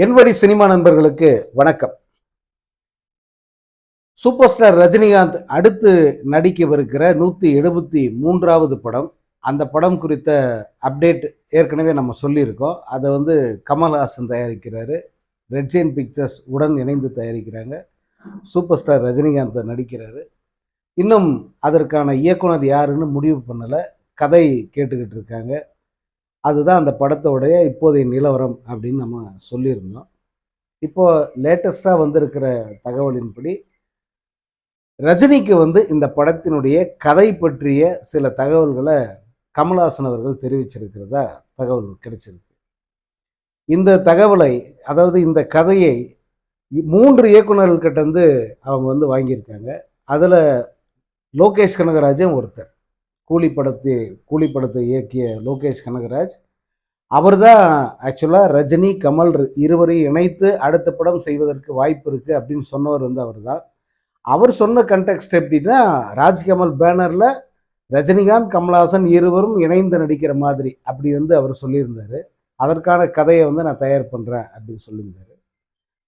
என்வடி cinema நண்பர்களுக்கு வணக்கம். Super star Rajinikanth அடுத்து நடிக்கவிருக்கிற நூற்றி எழுபத்தி மூன்றாவது படம். அந்த படம் குறித்த அப்டேட் ஏற்கனவே நம்ம சொல்லியிருக்கோம். அதை வந்து கமல்ஹாசன் தயாரிக்கிறாரு. ரெட் பிக்சர்ஸ் உடன் இணைந்து தயாரிக்கிறாங்க. சூப்பர் ஸ்டார் ரஜினிகாந்த் நடிக்கிறாரு. இன்னும் அதற்கான இயக்குனர் யாருன்னு முடிவு பண்ணலை. கதை கேட்டுக்கிட்டு இருக்காங்க. அதுதான் அந்த படத்தோடைய இப்போதைய நிலவரம் அப்படின்னு நம்ம சொல்லியிருந்தோம். இப்போது லேட்டஸ்ட்டாக வந்திருக்கிற தகவலின்படி ரஜினிக்கு வந்து இந்த படத்தினுடைய கதை பற்றிய சில தகவல்களை கமல்ஹாசன் அவர்கள் தெரிவிச்சிருக்கிறதா தகவல் கிடைச்சிருக்கு. இந்த தகவலை அதாவது இந்த கதையை மூன்று இயக்குநர்கள்கிட்ட வந்து அவங்க வந்து வாங்கியிருக்காங்க. அதில் லோகேஷ் கனகராஜன் ஒருத்தர். கூலி படத்தை கூலி படத்தை இயக்கிய லோகேஷ் கனகராஜ். அவர் தான் ஆக்சுவலாக ரஜினி கமல் இருவரையும் இணைத்து அடுத்த படம் செய்வதற்கு வாய்ப்பு இருக்குது அப்படின்னு சொன்னவர் வந்து அவர் தான் அவர் சொன்ன கண்டெக்ஸ்ட் எப்படின்னா ராஜ்கமல் பேனரில் ரஜினிகாந்த் கமல்ஹாசன் இருவரும் இணைந்து நடிக்கிற மாதிரி அப்படி வந்து அவர் சொல்லியிருந்தார். அதற்கான கதையை வந்து நான் தயார் பண்ணுறேன் அப்படின்னு சொல்லியிருந்தார்.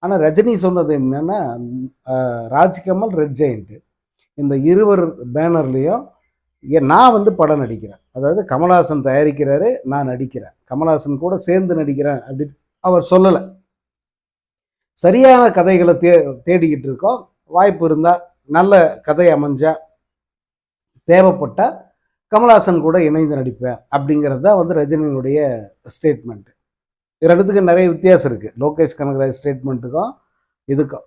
ஆனால் ரஜினி சொன்னது என்னென்னா ராஜ்கமல் ரெட் ஜெயிண்ட்டு இந்த இருவர் பேனர்லேயும் நான் வந்து படம் நடிக்கிறேன். அதாவது கமல்ஹாசன் தயாரிக்கிறாரு நான் நடிக்கிறேன். கமல்ஹாசன் கூட சேர்ந்து நடிக்கிறேன் அப்படின்னு அவர் சொல்லலை. சரியான கதைகளை தே தேடிக்கிட்டு இருக்கோம். வாய்ப்பு இருந்தால் நல்ல கதை அமைஞ்சா தேவைப்பட்டால் கமல்ஹாசன் கூட இணைந்து நடிப்பேன் அப்படிங்கிறது தான் வந்து ரஜினியினுடைய ஸ்டேட்மெண்ட்டு ரெண்டுத்துக்கு நிறைய வித்தியாசம் இருக்குது லோகேஷ் கனகராஜ் ஸ்டேட்மெண்ட்டுக்கும் இதுக்கும்.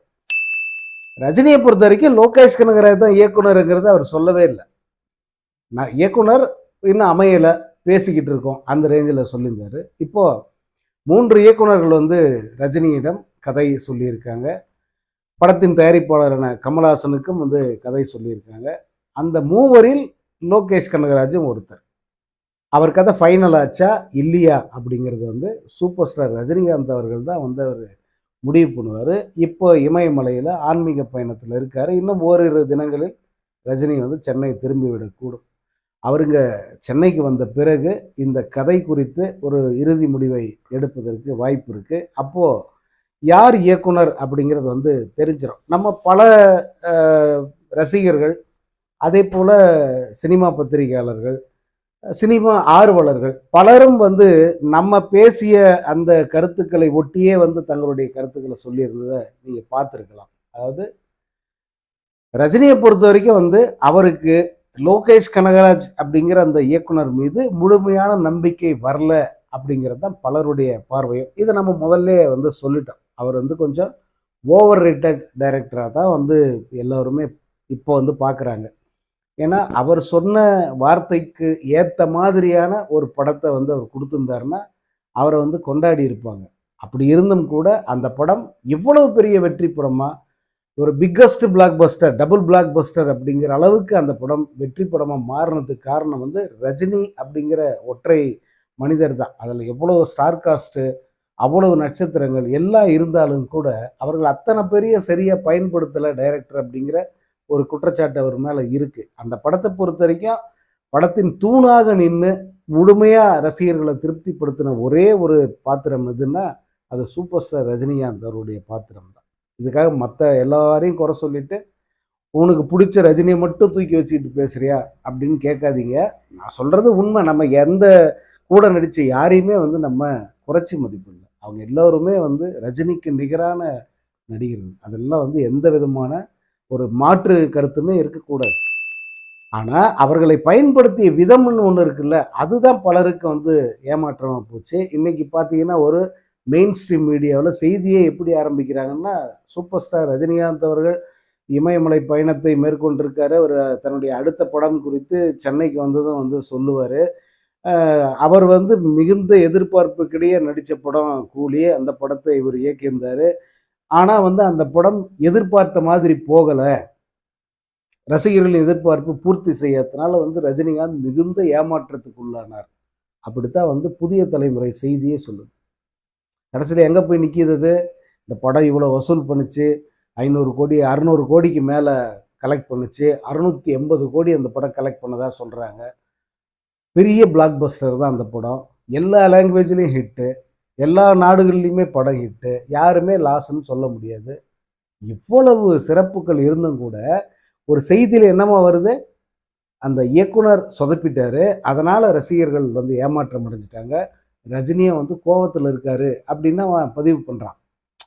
ரஜினியை பொறுத்த வரைக்கும் லோகேஷ் கனகராஜ் தான் இயக்குனருங்கிறத அவர் சொல்லவே இல்லை. நான் இயக்குனர் இன்னும் அமையலை பேசிக்கிட்டு இருக்கோம். அந்த ரேஞ்சில் சொல்லியிருந்தார். இப்போது மூன்று இயக்குனர்கள் வந்து ரஜினியிடம் கதை சொல்லியிருக்காங்க. படத்தின் தயாரிப்பாளரான கமல்ஹாசனுக்கும் வந்து கதை சொல்லியிருக்காங்க. அந்த மூவரில் லோகேஷ் கனகராஜும் ஒருத்தர். அவர் கதை ஃபைனல் ஆச்சா இல்லையா அப்படிங்கிறது வந்து சூப்பர் ஸ்டார் ரஜினிகாந்த் அவர்கள் தான் வந்து அவர் முடிவு பண்ணுவார். இப்போ இமயமலையில் ஆன்மீக பயணத்தில் இருக்கார். இன்னும் ஓரிரு தினங்களில் ரஜினி வந்து சென்னை திரும்பி விடக்கூடும். அவருங்க சென்னைக்கு வந்த பிறகு இந்த கதை குறித்து ஒரு இறுதி முடிவை எடுப்பதற்கு வாய்ப்பு இருக்குது அப்போது யார் இயக்குனர் அப்படிங்கிறது வந்து தெரிஞ்சிடும் நம்ம பல ரசிகர்கள் அதே போல் சினிமா பத்திரிகையாளர்கள் சினிமா ஆர்வலர்கள் பலரும் வந்து நம்ம பேசிய அந்த கருத்துக்களை ஒட்டியே வந்து தங்களுடைய கருத்துக்களை சொல்லியிருந்ததை நீங்கள் பார்த்துருக்கலாம். அதாவது ரஜினியை பொறுத்த வரைக்கும் வந்து அவருக்கு லோகேஷ் கனகராஜ் அப்படிங்கிற அந்த இயக்குனர் மீது முழுமையான நம்பிக்கை வரல அப்படிங்கிறது தான் பலருடைய பார்வையும். இதை நம்ம முதல்ல வந்து சொல்லிட்டோம். அவர் வந்து கொஞ்சம் ஓவர் ரேட்டட் டைரக்டராக தான் வந்து எல்லோருமே இப்போ வந்து பார்க்குறாங்க ஏன்னா அவர் சொன்ன வார்த்தைக்கு ஏற்ற மாதிரியான ஒரு படத்தை வந்து அவர் கொடுத்துருந்தாருன்னா அவரை வந்து கொண்டாடி இருப்பாங்க. அப்படி இருந்தும் கூட அந்த படம் இவ்வளவு பெரிய வெற்றி படமாக ஒரு biggest blockbuster double blockbuster அப்படிங்கிற அளவுக்கு அந்த படம் வெற்றி படமாக மாறினதுக்கு காரணம் வந்து ரஜினி அப்படிங்கிற ஒற்றை மனிதர் தான். அதில் எவ்வளோ ஸ்டார் காஸ்ட்டு அவ்வளவு நட்சத்திரங்கள் எல்லாம் இருந்தாலும் கூட அவர்கள் அத்தனை பெரிய சரியாக பயன்படுத்தலை டைரக்டர் அப்படிங்கிற ஒரு குற்றச்சாட்டு அவர் மேலே இருக்குது அந்த படத்தை பொறுத்த வரைக்கும் படத்தின் தூணாக நின்று முழுமையாக ரசிகர்களை திருப்திப்படுத்தின ஒரே ஒரு பாத்திரம் எதுன்னா அது சூப்பர் ஸ்டார் ரஜினிகாந்த் அவருடைய பாத்திரம் தான். இதுக்காக மற்ற எல்லாரையும் குறை சொல்லிட்டு உனக்கு பிடிச்ச ரஜினியை மட்டும் தூக்கி வச்சுக்கிட்டு பேசுறியா? அப்படின்னு கேட்காதீங்க. நான் சொல்கிறது உண்மை. நம்ம எந்த கூட நடித்த யாரையுமே வந்து நம்ம குறைச்சி மதிப்பில்லை அவங்க எல்லோருமே வந்து ரஜினிக்கு நிகரான நடிகர்கள். அதெல்லாம் வந்து எந்த விதமான ஒரு மாற்று கருத்துமே இருக்கக்கூடாது. ஆனால் அவர்களை பயன்படுத்திய விதம்னு ஒன்று இருக்குல்ல அதுதான் பலருக்கு வந்து ஏமாற்றமாக போச்சு. இன்னைக்கு பார்த்தீங்கன்னா ஒரு மெயின் ஸ்ட்ரீம் மீடியாவில் செய்தியே எப்படி ஆரம்பிக்கிறாங்கன்னா சூப்பர் ஸ்டார் ரஜினிகாந்த் அவர்கள் இமயமலை பயணத்தை மேற்கொண்டிருக்காரு. அவர் தன்னுடைய அடுத்த படம் குறித்து சென்னைக்கு வந்ததும் வந்து சொல்லுவார். அவர் வந்து மிகுந்த எதிர்பார்ப்புக்கிடையே நடித்த படம் கூலி. அந்த படத்தை இவர் இயக்கியிருந்தார். ஆனால் வந்து அந்த படம் எதிர்பார்த்த மாதிரி போகலை. ரசிகர்களின் எதிர்பார்ப்பு பூர்த்தி செய்யறதுனால வந்து ரஜினிகாந்த் மிகுந்த ஏமாற்றத்துக்கு உள்ளானார். அப்படித்தான் வந்து புதிய தலைமுறை செய்தியே சொல்லுது. கடைசியில் எங்கே போய் நிற்கிது அது? இந்த படம் இவ்வளோ வசூல் பண்ணுச்சு. ஐநூறு கோடி அறநூறு கோடிக்கு மேலே கலெக்ட் பண்ணுச்சு. அறுநூற்றி எண்பது கோடி அந்த படம் கலெக்ட் பண்ணதாக சொல்கிறாங்க பெரிய பிளாக் பஸ்டர் தான் அந்த படம். எல்லா லாங்குவேஜ்லேயும் ஹிட்டு எல்லா நாடுகள்லையுமே படம் ஹிட்டு யாருமே லாஸ்ன்னு சொல்ல முடியாது. இவ்வளவு சிறப்புகள் இருந்தும் கூட ஒரு செய்தியில் என்னமா வருது? அந்த இயக்குனர் சொதப்பிட்டாரு. அதனால் ரசிகர்கள் வந்து ஏமாற்றம் அடைஞ்சிட்டாங்க. ரஜினியை வந்து கோவத்தில் இருக்காரு அப்படின்னு அவன் பதிவு பண்ணுறான்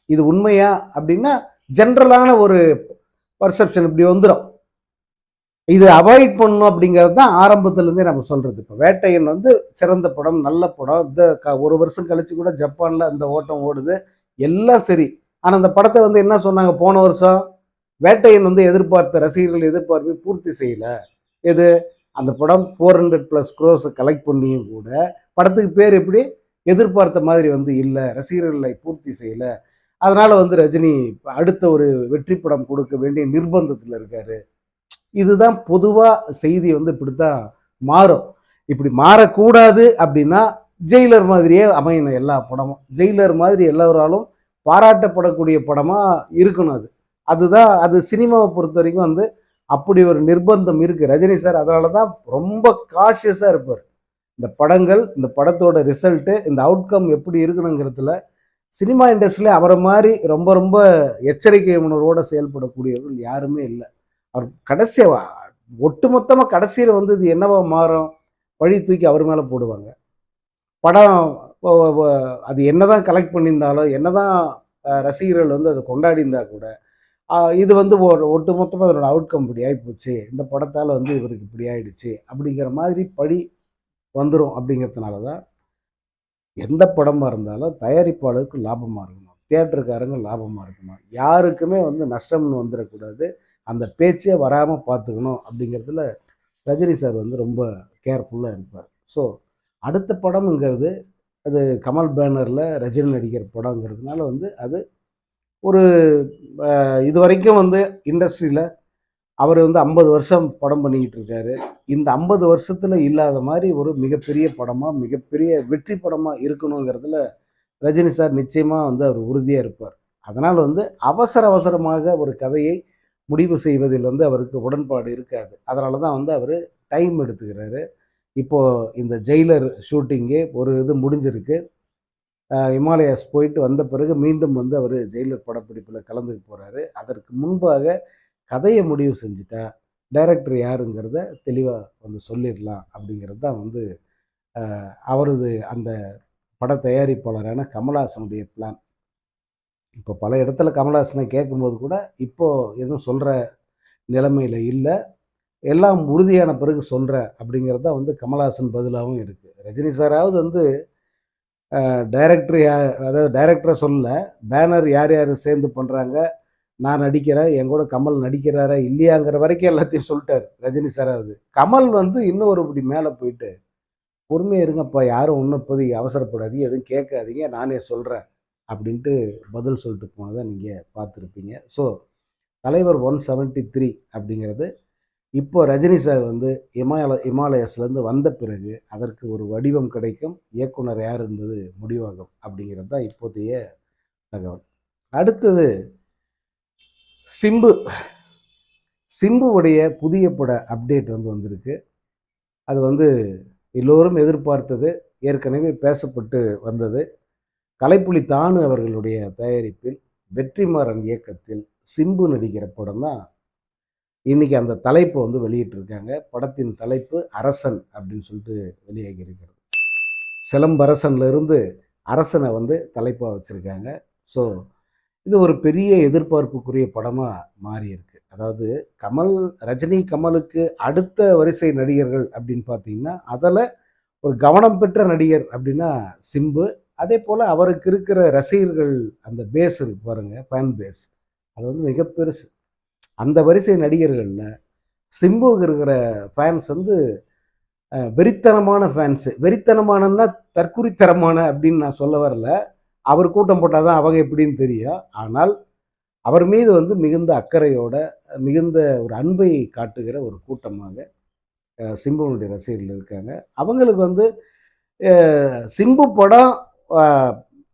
இது உண்மையா அப்படின்னா ஜென்ரலான ஒரு பர்செப்ஷன் இப்படி வந்துடும் இது அவாய்ட் பண்ணணும் அப்படிங்கிறது தான் ஆரம்பத்துலேருந்தே நம்ம சொல்கிறது இப்போ வேட்டையன் வந்து சிறந்த படம் நல்ல படம். இந்த க ஒரு வருஷம் கழிச்சு கூட ஜப்பானில் இந்த ஓட்டம் ஓடுது. எல்லாம் சரி. ஆனால் அந்த படத்தை வந்து என்ன சொன்னாங்க? போன வருஷம் வேட்டையன் வந்து எதிர்பார்த்த ரசிகர்கள் எதிர்பார்ப்பை பூர்த்தி செய்யலை. எது? அந்த படம் ஃபோர் ஹண்ட்ரட் ப்ளஸ் க்ரோஸை கலெக்ட் பண்ணியும் கூட படத்துக்கு பேர் எப்படி? எதிர்பார்த்த மாதிரி வந்து இல்லை ரசிகர்களை பூர்த்தி செய்யலை. அதனால் வந்து ரஜினி அடுத்த ஒரு வெற்றி படம் கொடுக்க வேண்டிய நிர்பந்தத்தில் இருக்கார். இதுதான் பொதுவாக செய்தி வந்து இப்படி தான் மாறும். இப்படி மாறக்கூடாது அப்படின்னா ஜெயிலர் மாதிரியே அமையணும் எல்லா படமும். ஜெயிலர் மாதிரி எல்லோராலும் பாராட்டப்படக்கூடிய படமாக இருக்கணும் அது. அதுதான் அது சினிமாவை பொறுத்த வரைக்கும் வந்து அப்படி ஒரு நிர்பந்தம் இருக்குது ரஜினி சார் அதனால தான் ரொம்ப காஷியஸாக இருப்பார். இந்த படங்கள் இந்த படத்தோட ரிசல்ட்டு இந்த அவுட்கம் எப்படி இருக்கணுங்கிறதுல சினிமா இண்டஸ்ட்ரியில் அவரை மாதிரி ரொம்ப ரொம்ப எச்சரிக்கை உணர்வோடு செயல்படக்கூடியவர்கள் யாருமே இல்லை. அவர் கடைசி ஒட்டுமொத்தமாக கடைசியில் வந்து இது என்னவா மாறும்? வழி தூக்கி அவர் மேலே போடுவாங்க. படம் அது என்னதான் கலெக்ட் பண்ணியிருந்தாலும் என்னதான் ரசிகர்கள் வந்து அதை கொண்டாடி கூட இது வந்து ஒரு ஒட்டுமொத்தமாக அதனோட அவுட்கம் இப்படி ஆகிப்போச்சு இந்த படத்தால் வந்து இவருக்கு இப்படி ஆயிடுச்சு. அப்படிங்கிற மாதிரி பழி வந்துடும் அப்படிங்கிறதுனால தான் எந்த படமாக இருந்தாலும் தயாரிப்பாளருக்கு லாபமாக இருக்கணும். தியேட்டருக்காரங்க லாபமாக இருக்கணும். யாருக்குமே வந்து நஷ்டம்னு வந்துடக்கூடாது அந்த பேச்சே வராமல் பார்த்துக்கணும் அப்படிங்கிறதுல ரஜினி சார் வந்து ரொம்ப கேர்ஃபுல்லாக இருப்பார். ஸோ அடுத்த படம்ங்கிறது அது கமல் பேனரில் ரஜினி நடிக்கிற படங்கிறதுனால வந்து அது ஒரு இது வரைக்கும் வந்து இண்டஸ்ட்ரியில் அவர் வந்து ஐம்பது வருஷம் படம் பண்ணிக்கிட்டு இருக்காரு. இந்த ஐம்பது வருஷத்தில் இல்லாத மாதிரி ஒரு மிகப்பெரிய படமாக மிகப்பெரிய வெற்றி படமாக இருக்கணுங்கிறதுல ரஜினி சார் நிச்சயமாக வந்து அவர் உறுதியாக இருப்பார். அதனால் வந்து அவசர அவசரமாக ஒரு கதையை முடிவு செய்வதில் வந்து அவருக்கு உடன்பாடு இருக்காது. அதனால தான் வந்து அவர் டைம் எடுத்துக்கிறாரு. இப்போது இந்த ஜெயிலர் ஷூட்டிங்கே ஒரு இது முடிஞ்சிருக்கு. இமாலயாஸ் போயிட்டு வந்த பிறகு மீண்டும் வந்து அவர் ஜெயிலர் படப்பிடிப்பில் கலந்துக்க போகிறாரு அதற்கு முன்பாக கதையை முடிவு செஞ்சுட்டா டைரக்டர் யாருங்கிறத தெளிவாக வந்து சொல்லிடலாம் அப்படிங்கிறது தான் வந்து அவரது அந்த பட தயாரிப்பாளரான கமலஹாசனுடைய பிளான் இப்போ பல இடத்துல கமலஹாசனை கேட்கும்போது கூட இப்போ எதுவும் சொல்கிற நிலைமையில் இல்லை. எல்லாம் உறுதியான பிறகு சொல்கிறேன் அப்படிங்கிறது தான் வந்து கமல்ஹாசன் பதிலாகவும் இருக்குது ரஜினி சாராவது வந்து டைரக்டர் யார் அதாவது டைரக்டரை சொல்ல பேனர் யார் யார் சேர்ந்து பண்ணுறாங்க நான் நடிக்கிறேன் என் கூட கமல் நடிக்கிறாரா இல்லையாங்கிற வரைக்கும் எல்லாத்தையும் சொல்லிட்டாரு ரஜினி சார் அது கமல் வந்து இன்னும் ஒரு இப்படி மேலே போயிட்டு பொறுமையாக இருங்கப்பா யாரும் ஒன்றும் இப்போதைக்கு அவசரப்படாதீங்க எதுவும் கேட்காதீங்க நானே சொல்கிறேன் அப்படின்ட்டு பதில் சொல்லிட்டு போனதை நீங்கள் பார்த்துருப்பீங்க. ஸோ தலைவர் ஒன் செவன்ட்டி த்ரீ அப்படிங்கிறது இப்போ ரஜினி சார் வந்து இமாலய இமாலயஸ்லேருந்து வந்த பிறகு அதற்கு ஒரு வடிவம் கிடைக்கும் இயக்குனர் யார் என்பது முடிவாகும் அப்படிங்கிறது தான் இப்போதைய தகவல். அடுத்தது சிம்பு. சிம்புவுடைய புதிய பட அப்டேட் வந்து வந்திருக்கு. அது வந்து எல்லோரும் எதிர்பார்த்தது ஏற்கனவே பேசப்பட்டு வந்தது. கலைப்புலி தானு அவர்களுடைய தயாரிப்பில் வெற்றிமாறன் இயக்கத்தில் சிம்பு நடிக்கிற படம் தான் இன்னைக்கு அந்த தலைப்பை வந்து வெளியிட்டிருக்காங்க. படத்தின் தலைப்பு அரசன் அப்படின்னு சொல்லிட்டு வெளியாகி இருக்கிறது. சிலம்பரசன்லேருந்து அரசனை வந்து தலைப்பாக வச்சுருக்காங்க. ஸோ இது ஒரு பெரிய எதிர்பார்ப்புக்குரிய படமாக மாறியிருக்கு. அதாவது கமல் ரஜினி கமலுக்கு அடுத்த வரிசை நடிகர்கள் அப்படின்னு பார்த்தீங்கன்னா அதில் ஒரு கவனம் பெற்ற நடிகர் அப்படின்னா சிம்பு. அதே போல் அவருக்கு இருக்கிற ரசிகர்கள் அந்த பேஸ் இருக்கு பாருங்க ஃபேன் பேஸ் அது வந்து மிக பெருசு. அந்த வரிசை நடிகர்களில் சிம்புவுக்கு இருக்கிற ஃபேன்ஸ் வந்து வெறித்தனமான ஃபேன்ஸு வெறித்தனமானன்னா தற்குறித்தனமான அப்படின்னு நான் சொல்ல வரல. அவர் கூட்டம் போட்டால் தான் அவங்க எப்படின்னு தெரியும் ஆனால் அவர் மீது வந்து மிகுந்த அக்கறையோட மிகுந்த ஒரு அன்பை காட்டுகிற ஒரு கூட்டமாக சிம்புவனுடைய ரசிகர்கள் இருக்காங்க. அவங்களுக்கு வந்து சிம்பு படம்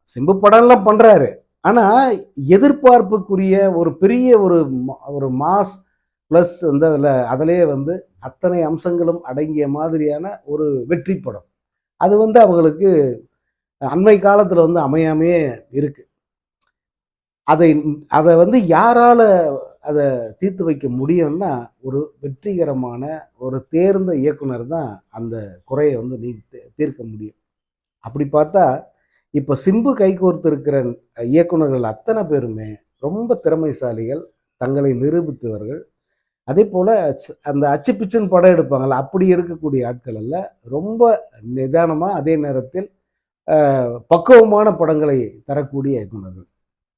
சிம்பு படம்லாம் பண்ணுறாரு ஆனால் எதிர்பார்ப்புக்குரிய ஒரு பெரிய ஒரு ஒரு மாஸ் ப்ளஸ் வந்து அதில் அதிலே வந்து அத்தனை அம்சங்களும் அடங்கிய மாதிரியான ஒரு வெற்றி படம். அது வந்து அவங்களுக்கு அண்மை காலத்தில் வந்து அமையாமையே இருக்குது அதை அதை வந்து யாரால் அதை தீர்த்து வைக்க முடியும்னா ஒரு வெற்றிகரமான ஒரு தேர்ந்த இயக்குனர் தான் அந்த குறையை வந்து நீ தீ- தீர்க்க முடியும். அப்படி பார்த்தா இப்போ சிம்பு கைகோர்த்து இருக்கிற இயக்குனர்கள் அத்தனை பேருமே ரொம்ப திறமைசாலிகள் தங்களை நிரூபித்தவர்கள். அதே போல் அந்த அச்சு பிச்சுன்னு படம் எடுப்பாங்கள்ல அப்படி எடுக்கக்கூடிய ஆட்கள் அல்ல. ரொம்ப நிதானமாக அதே நேரத்தில் பக்குவமான படங்களை தரக்கூடிய இயக்குனர்கள்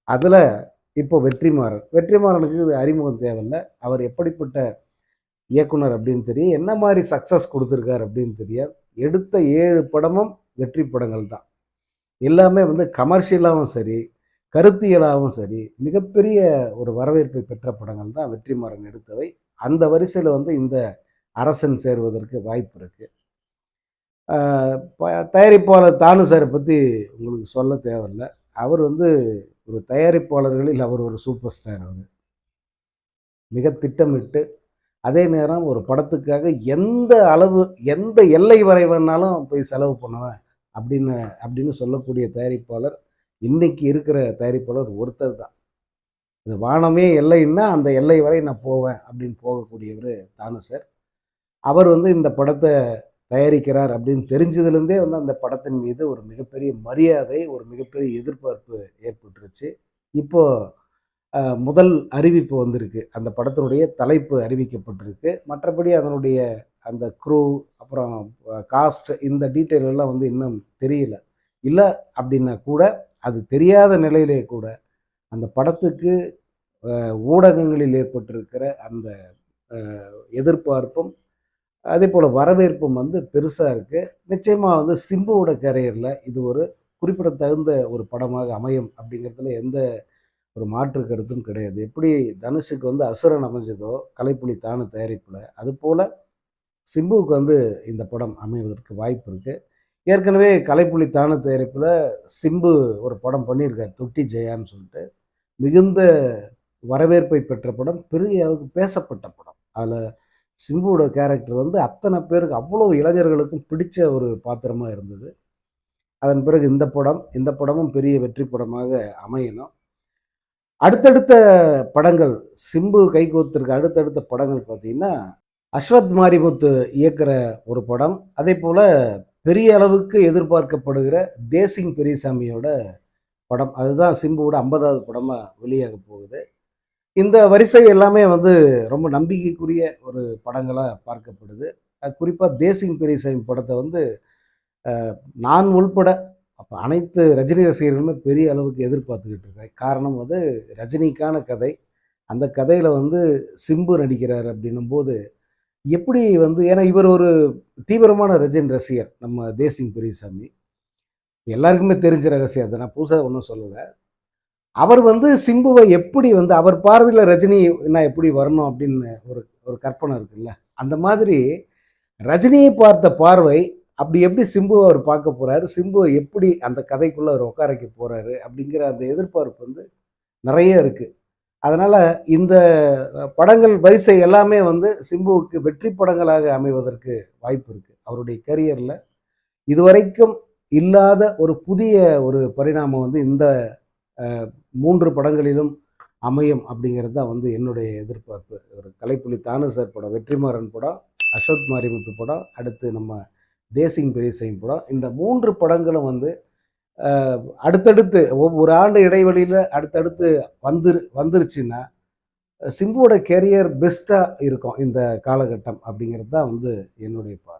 அதில் இப்போ வெற்றிமாறன். வெற்றிமாறனுக்கு இது அறிமுகம் தேவையில்ல. அவர் எப்படிப்பட்ட இயக்குனர் அப்படின்னு தெரியும். என்ன மாதிரி சக்ஸஸ் கொடுத்துருக்காரு அப்படின்னு தெரியாது. எடுத்த ஏழு படமும் வெற்றி படங்கள் தான். எல்லாமே வந்து கமர்ஷியலாகவும் சரி கருத்தியலாகவும் சரி மிகப்பெரிய ஒரு வரவேற்பை பெற்ற படங்கள் தான் வெற்றிமாறன் எடுத்தவை. அந்த வரிசையில் வந்து இந்த அரசன் சேர்வதற்கு வாய்ப்பு இருக்குது தயாரிப்பாளர் தானு சாரை பற்றி உங்களுக்கு சொல்ல தேவையில்ல. அவர் வந்து ஒரு தயாரிப்பாளர்களில் அவர் ஒரு சூப்பர் ஸ்டார் அவர். மிக திட்டமிட்டு அதே நேரம் ஒரு படத்துக்காக எந்த அளவு எந்த எல்லை வரை வேணாலும் போய் செலவு பண்ணுவேன் அப்படின்னு அப்படின்னு சொல்லக்கூடிய தயாரிப்பாளர் இன்னைக்கு இருக்கிற தயாரிப்பாளர் ஒருத்தர் தான். இது வானமே எல்லைன்னா அந்த எல்லை வரை நான் போவேன் அப்படின்னு போகக்கூடியவர் தானு சார். அவர் வந்து இந்த படத்தை தயாரிக்கிறார் அப்படின்னு தெரிஞ்சதுலேருந்தே வந்து அந்த படத்தின் மீது ஒரு மிகப்பெரிய மரியாதை ஒரு மிகப்பெரிய எதிர்பார்ப்பு ஏற்பட்டுருச்சு. இப்போது முதல் அறிவிப்பு வந்திருக்கு. அந்த படத்தினுடைய தலைப்பு அறிவிக்கப்பட்டிருக்கு. மற்றபடி அதனுடைய அந்த க்ரூ அப்புறம் காஸ்ட் இந்த டீட்டெயில் எல்லாம் வந்து இன்னும் தெரியல. இல்லை அப்படின்னா கூட அது தெரியாத நிலையிலே கூட அந்த படத்துக்கு ஊடகங்களில் ஏற்பட்டிருக்கிற அந்த எதிர்பார்ப்பும் அதே போல் வரவேற்பும் வந்து பெருசாக இருக்குது நிச்சயமாக வந்து சிம்புவோட கேரியரில் இது ஒரு குறிப்பிடத்தகுந்த ஒரு படமாக அமையும் அப்படிங்கிறதுல எந்த ஒரு மாற்று கருத்தும் கிடையாது. எப்படி தனுஷுக்கு வந்து அசுரன் அமைஞ்சதோ கலைப்புலி தானு தயாரிப்பில் அதுபோல் சிம்புவுக்கு வந்து இந்த படம் அமைவதற்கு வாய்ப்பு இருக்குது ஏற்கனவே கலைப்புலி தானு தயாரிப்பில் சிம்பு ஒரு படம் பண்ணியிருக்கார் தொட்டி ஜெயான்னு சொல்லிட்டு. மிகுந்த வரவேற்பை பெற்ற படம் பெரிய அளவுக்கு பேசப்பட்ட படம். அதில் சிம்புவோட கேரக்டர் வந்து அத்தனை பேருக்கு அவ்வளோ இளைஞர்களுக்கும் பிடிச்ச ஒரு பாத்திரமாக இருந்தது. அதன் பிறகு இந்த படம் இந்த படமும் பெரிய வெற்றி படமாக அமையணும். அடுத்தடுத்த படங்கள் சிம்பு கைகோர்த்திருக்க அடுத்தடுத்த படங்கள் பார்த்தீங்கன்னா அஸ்வத் மாரிமுத்து இயக்கிற ஒரு படம். அதே போல் பெரிய அளவுக்கு எதிர்பார்க்கப்படுகிற தேசிங் பெரியசாமியோட படம். அதுதான் சிம்புவோட ஐம்பதாவது படமாக வெளியாக போகுது. இந்த வரிசை எல்லாமே வந்து ரொம்ப நம்பிக்கைக்குரிய ஒரு படங்களாக பார்க்கப்படுது. குறிப்பாக தேசிங் பெரியசாமி படத்தை வந்து நான் உள்பட அப்போ அனைத்து ரஜினி ரசிகர்களுமே பெரிய அளவுக்கு எதிர்பார்த்துக்கிட்டு இருக்கேன் காரணம் வந்து ரஜினிக்கான கதை அந்த கதையில் வந்து சிம்பு நடிக்கிறார் அப்படின்னும் போது எப்படி வந்து ஏன்னா இவர் ஒரு தீவிரமான ரஜினி ரசிகர் நம்ம தேசிங் பெரியசாமி. எல்லாருக்குமே தெரிஞ்ச ரகசியம் அதை. நான் புதுசாக ஒன்றும் சொல்லலை. அவர் வந்து சிம்புவை எப்படி வந்து அவர் பார்வையில் ரஜினி நான் எப்படி வரணும் அப்படின்னு ஒரு ஒரு கற்பனை இருக்குல்ல? அந்த மாதிரி ரஜினியை பார்த்த பார்வை அப்படி எப்படி சிம்புவை அவர் பார்க்க போகிறாரு சிம்புவை எப்படி அந்த கதைக்குள்ளே அவர் உட்கார வைக்க அப்படிங்கிற அந்த எதிர்பார்ப்பு வந்து நிறைய இருக்குது அதனால் இந்த படங்கள் வரிசை எல்லாமே வந்து சிம்புவுக்கு வெற்றி படங்களாக அமைவதற்கு வாய்ப்பு இருக்குது அவருடைய கரியரில் இதுவரைக்கும் இல்லாத ஒரு புதிய ஒரு பரிணாமம் வந்து இந்த மூன்று படங்களிலும் அமையும் அப்படிங்கிறது தான் வந்து என்னுடைய எதிர்பார்ப்பு. ஒரு கலைப்புலி தானு சார் படம் வெற்றிமாறன் படம் அசோக் மாரிமுத்து படம் அடுத்து நம்ம தேசிங் பெரியசையும் படம். இந்த மூன்று படங்களும் வந்து அடுத்தடுத்து ஒவ்வொரு ஆண்டு இடைவெளியில் அடுத்தடுத்து வந்துரு வந்துருச்சுன்னா சிம்புவோட கெரியர் பெஸ்ட்டாக இருக்கும் இந்த காலகட்டம் அப்படிங்கிறது தான் வந்து என்னுடைய பார்வை